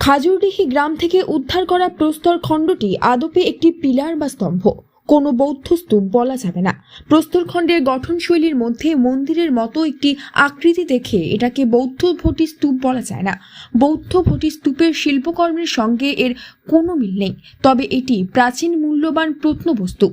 খাজুরডিহি গ্রাম থেকে উদ্ধার করা প্রস্তর খণ্ডটি আদপে একটি পিলার বা স্তম্ভ। কোনো বৌদ্ধ স্তূপ বলা যাবে না। প্রস্তরখণ্ডের গঠনশৈলীর মধ্যে মন্দিরের মতো একটি আকৃতি দেখে এটাকে বৌদ্ধ ভটি স্তূপ বলা যায় না। বৌদ্ধ ভটি স্তূপের শিল্পকর্মের সঙ্গে এর কোনো মিল নেই, তবে এটি প্রাচীন মূল্যবান প্রত্নবস্তু।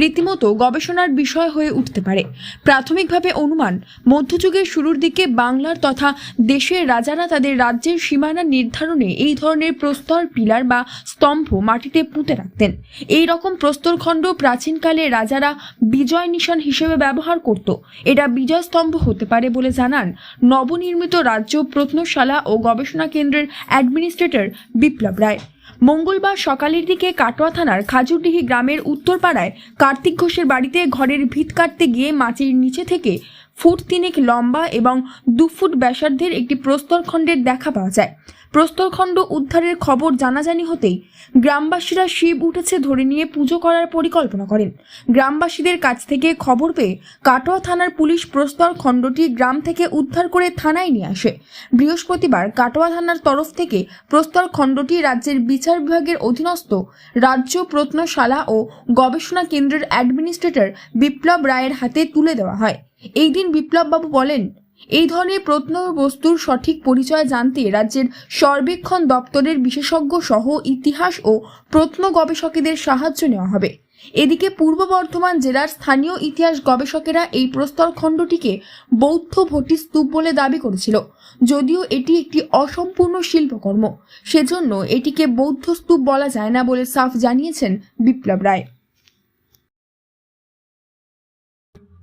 রীতিমতো গবেষণার বিষয় হয়ে উঠতে পারে। প্রাথমিকভাবে অনুমান, মধ্যযুগের শুরুর দিকে বাংলার তথা দেশের রাজারা তাদের রাজ্যের সীমানা নির্ধারণে এই ধরনের প্রস্তর পিলার বা স্তম্ভ মাটিতে পুঁতে রাখতেন। এই রকম প্রস্তরখণ্ড প্রাচীনকালে রাজারা বিজয় নিশান হিসেবে ব্যবহার করত। এটা বিজয় স্তম্ভ হতে পারে বলে জানান নবনির্মিত রাজ্য প্রত্নশালা ও গবেষণা কেন্দ্রের অ্যাডমিনিস্ট্রেটর বিপ্লব রায়। মঙ্গলবার সকালের দিকে কাটোয়া থানার খাজুরডিহি গ্রামের উত্তরপাড়ায় কার্তিক ঘোষের বাড়িতে ঘরের ভিত কাটতে গিয়ে মাটির নিচে থেকে ফুট তিনেক লম্বা এবং দু ফুট ব্যাসার্ধের একটি প্রস্তরখণ্ডের দেখা পাওয়া যায়। প্রস্তরখণ্ড উদ্ধারের খবর জানাজানি হতেই গ্রামবাসীরা শিব উঠেছে ধরে নিয়ে পুজো করার পরিকল্পনা করেন। গ্রামবাসীদের কাছ থেকে খবর পেয়ে কাটোয়া থানার পুলিশ প্রস্তর খণ্ডটি গ্রাম থেকে উদ্ধার করে থানায় নিয়ে আসে। বৃহস্পতিবার কাটোয়া থানার তরফ থেকে প্রস্তর খণ্ডটি রাজ্যের বিচার বিভাগের অধীনস্থ রাজ্য প্রত্নশালা ও গবেষণা কেন্দ্রের অ্যাডমিনিস্ট্রেটর বিপ্লব রায়ের হাতে তুলে দেওয়া হয়। এই দিন বিপ্লববাবু বলেন, এই ধরনের প্রত্নবস্তুর সঠিক পরিচয় জানতে রাজ্যের সর্বেক্ষণ দপ্তরের বিশেষজ্ঞ সহ ইতিহাস ও প্রত্ন গবেষকেদের সাহায্য নেওয়া হবে। এদিকে পূর্ব বর্ধমান জেলার স্থানীয় ইতিহাস গবেষকেরা এই প্রস্তরখণ্ডটিকে বৌদ্ধ ভটি স্তূপ বলে দাবি করেছিল। যদিও এটি একটি অসম্পূর্ণ শিল্পকর্ম, সেজন্য এটিকে বৌদ্ধ স্তূপ বলা যায় না বলে সাফ জানিয়েছেন বিপ্লব রায়।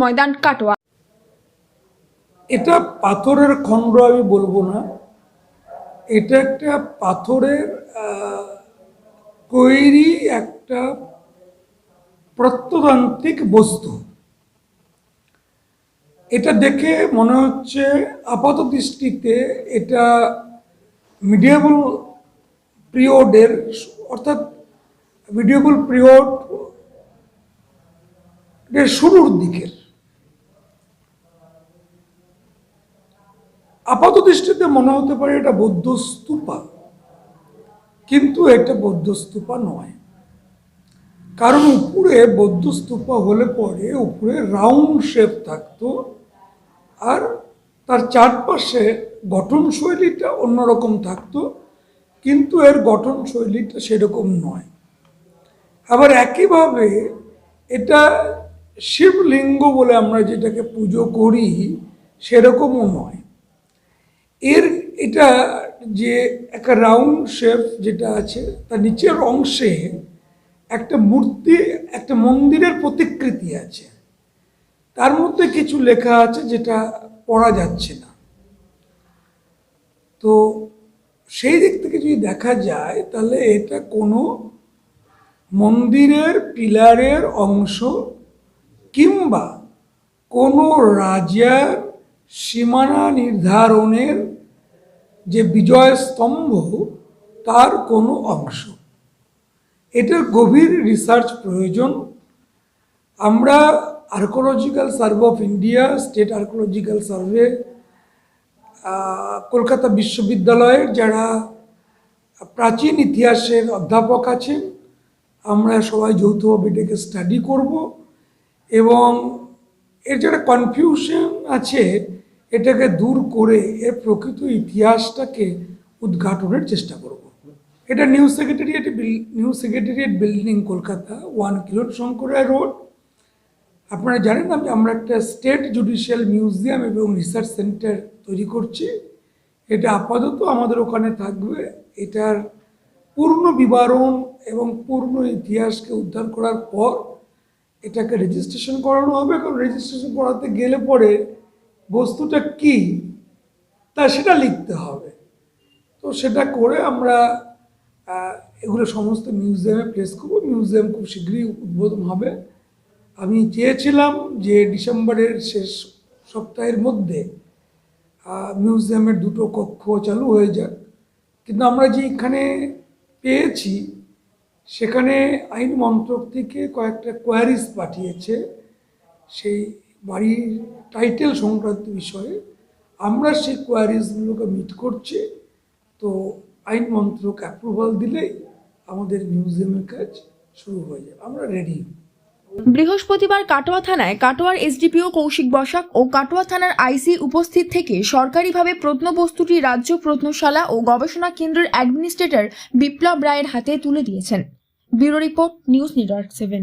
ময়দান কাটোয়া। এটা পাথরের খণ্ড আমি বলব না। এটা একটা পাথরের তৈরি একটা প্রত্নতান্ত্রিক বস্তু। এটা দেখে মনে হচ্ছে আপাত দৃষ্টিতে এটা মিডিয়াবল পিরিয়ডের অর্থাৎ মিডিয়েবল পিরিয়ড শুরুর দিকের। আপাত দৃষ্টিতে মনে হতে পারে এটা বৌদ্ধ স্তূপা কিন্তু এটা বৌদ্ধ স্তূপা নয়। কারণ উপরে বৌদ্ধ স্তূপা হলে পরে উপরে রাউন্ড শেপ থাকতো আর তার চারপাশে গঠনশৈলীটা অন্যরকম থাকতো, কিন্তু এর গঠনশৈলীটা সেরকম নয়। আবার একইভাবে এটা শিবলিঙ্গ বলে আমরা যেটাকে পুজো করি, সেরকমও নয়। এর এটা যে একটা রাউন্ড শেপ যেটা আছে, তার নিচের অংশে একটা মূর্তি, একটা মন্দিরের প্রতিকৃতি আছে। তার মধ্যে কিছু লেখা আছে যেটা পড়া যাচ্ছে না। তো সেই দিক থেকে যদি দেখা যায়, তাহলে এটা কোনো মন্দিরের পিলারের অংশ কিংবা কোনো রাজার সীমানা নির্ধারণের যে বিজয় স্তম্ভ, তার কোনো অংশ। এটার গভীর রিসার্চ প্রয়োজন। আমরা archaeological survey of India state archaeological survey Kolkata বিশ্ববিদ্যালয়ের যারা প্রাচীন ইতিহাসের অধ্যাপক আছেন, আমরা সবাই যৌথভাবে এটাকে স্টাডি করব এবং এর যেটা কনফিউশন আছে এটাকে দূর করে এর প্রকৃত ইতিহাসটাকে উদ্ঘাটনের চেষ্টা করব। এটা new secretariat new secretariat building Kolkata, one kilo Shankara road. আপনারা জানেন আমি আমরা একটা স্টেট জুডিশিয়াল মিউজিয়াম এবং রিসার্চ সেন্টার তৈরি করছি। এটা আপাতত আমাদের ওখানে থাকবে। এটার পূর্ণ বিবরণ এবং পূর্ণ ইতিহাসকে উদ্ধার করার পর এটাকে রেজিস্ট্রেশন করানো হবে। কারণ রেজিস্ট্রেশন করাতে গেলে পরে বস্তুটা কি, তা সেটা লিখতে হবে। তো সেটা করে আমরা এগুলো সমস্ত মিউজিয়ামে প্লেস করব। মিউজিয়াম খুব শীঘ্রই উদ্বোধন হবে। আমি চেয়েছিলাম যে ডিসেম্বরের শেষ সপ্তাহের মধ্যে মিউজিয়ামের দুটো কক্ষ চালু হয়ে যাক। কিন্তু আমরা যে এখানে পেয়েছি, সেখানে আইন মন্ত্রক থেকে কয়েকটা কোয়ারিজ পাঠিয়েছে। সেই বাড়ির টাইটেল সংক্রান্ত বিষয়ে আমরা সেই কোয়ারিজগুলোকে মিট করছি। তো আইন মন্ত্রক অ্যাপ্রুভাল দিলেই আমাদের মিউজিয়ামের কাজ শুরু হয়ে যাবে। আমরা রেডি বৃহস্পতিবার কাটোয়া থানায় কাটোয়ার এসডিপিও কৌশিক বসাক ও কাটোয়া থানার আইসি উপস্থিত থেকে সরকারিভাবে প্রত্নবস্তুটি রাজ্য প্রত্নশালা ও গবেষণা কেন্দ্রের অ্যাডমিনিস্ট্রেটর বিপ্লব রায়ের হাতে তুলে দিয়েছেন। Bureau report, news network seven.